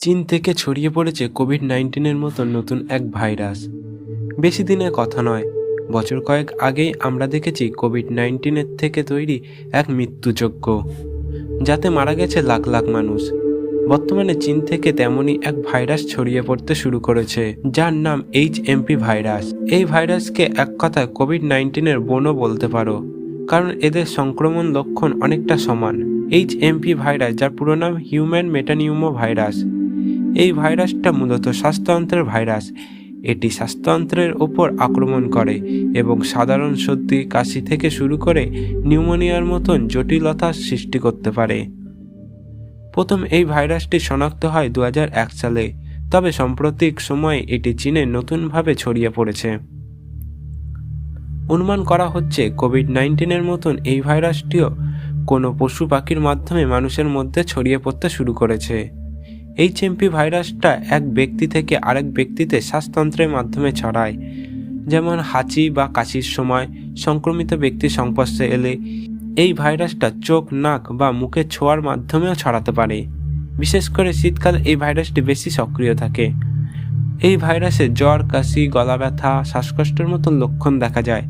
চীন থেকে ছড়িয়ে পড়েছে কোভিড নাইন্টিনের মতো নতুন এক ভাইরাস। বেশি দিনের কথা নয়, বছর কয়েক আগেই আমরা দেখেছি কোভিড নাইন্টিনের থেকে তৈরি এক মৃত্যুযোগ্য যাতে মারা গেছে লাখ লাখ মানুষ। বর্তমানে চীন থেকে তেমনই এক ভাইরাস ছড়িয়ে পড়তে শুরু করেছে, যার নাম এইচ এমপি ভাইরাস। এই ভাইরাসকে এক কথায় কোভিড নাইন্টিনের বোনও বলতে পারো, কারণ এদের সংক্রমণ লক্ষণ অনেকটা সমান। এইচ এমপি ভাইরাস, যার পুরো নাম হিউম্যান মেটানিউমো ভাইরাস এই ভাইরাসটা মূলত শ্বাসতন্ত্রের ভাইরাস। এটি শ্বাসতন্ত্রের ওপর আক্রমণ করে এবং সাধারণ সর্দি, কাশি থেকে শুরু করে নিউমোনিয়ার মতন জটিলতা সৃষ্টি করতে পারে। প্রথম এই ভাইরাসটি শনাক্ত হয় দু হাজার এক সালে, তবে সাম্প্রতিক সময়ে এটি চীনে নতুনভাবে ছড়িয়ে পড়েছে। অনুমান করা হচ্ছে কোভিড নাইন্টিনের মতন এই ভাইরাসটিও কোনো পশু পাখির মাধ্যমে মানুষের মধ্যে ছড়িয়ে পড়তে শুরু করেছে। এই চেম্পি ভাইরাসটা এক ব্যক্তি থেকে আরেক ব্যক্তিতে শ্বাসতন্ত্রের মাধ্যমে ছড়ায়। যেমন হাঁচি বা কাশির সময় সংক্রমিত ব্যক্তির সংস্পর্শে এলে এই ভাইরাসটা চোখ, নাক বা মুখে ছোঁয়ার মাধ্যমেও ছড়াতে পারে। বিশেষ করে শীতকালে এই ভাইরাসটি বেশি সক্রিয় থাকে। এই ভাইরাসে জ্বর, কাশি, গলা ব্যথা, শ্বাসকষ্টের মতো লক্ষণ দেখা যায়।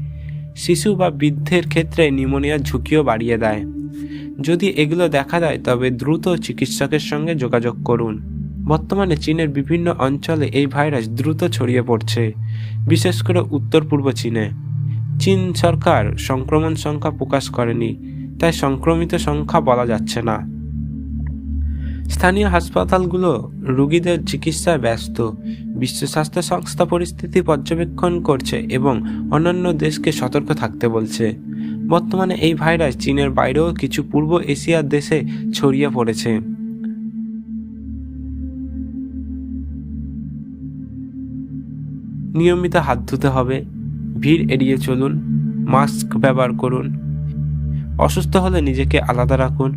শিশু বা বৃদ্ধের ক্ষেত্রে নিউমোনিয়ার ঝুঁকিও বাড়িয়ে দেয়। যদি এগুলো দেখা দেয় তবে দ্রুত চিকিৎসকের সঙ্গে যোগাযোগ করুন। বর্তমানে চীনের বিভিন্ন অঞ্চলে এই ভাইরাস দ্রুত ছড়িয়ে পড়ছে, বিশেষ করে উত্তর পূর্ব চীনে। চীন সরকার সংক্রমণ সংখ্যা প্রকাশ করেনি, তাই সংক্রমিত সংখ্যা বলা যাচ্ছে না। স্থানীয় হাসপাতালগুলো রোগীদের চিকিৎসায় ব্যস্ত, বিশ্ব স্বাস্থ্য সংস্থা পরিস্থিতি পর্যবেক্ষণ করছে এবং অন্যান্য দেশকে সতর্ক থাকতে বলছে। বর্তমানে এই ভাইরাস চীনের বাইরেও কিছু পূর্ব এশিয়ার দেশে ছড়িয়ে পড়েছে। নিয়মিত হাত ধুতে হবে, ভিড় এড়িয়ে চলুন, মাস্ক ব্যবহার করুন, অসুস্থ হলে নিজেকে আলাদা রাখুন,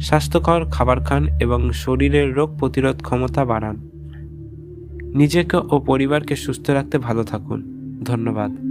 স্বাস্থ্যকর খাবার খান এবং শরীরের রোগ প্রতিরোধ ক্ষমতা বাড়ান। নিজেকে ও পরিবারকে সুস্থ রাখতে ভালো থাকুন। ধন্যবাদ।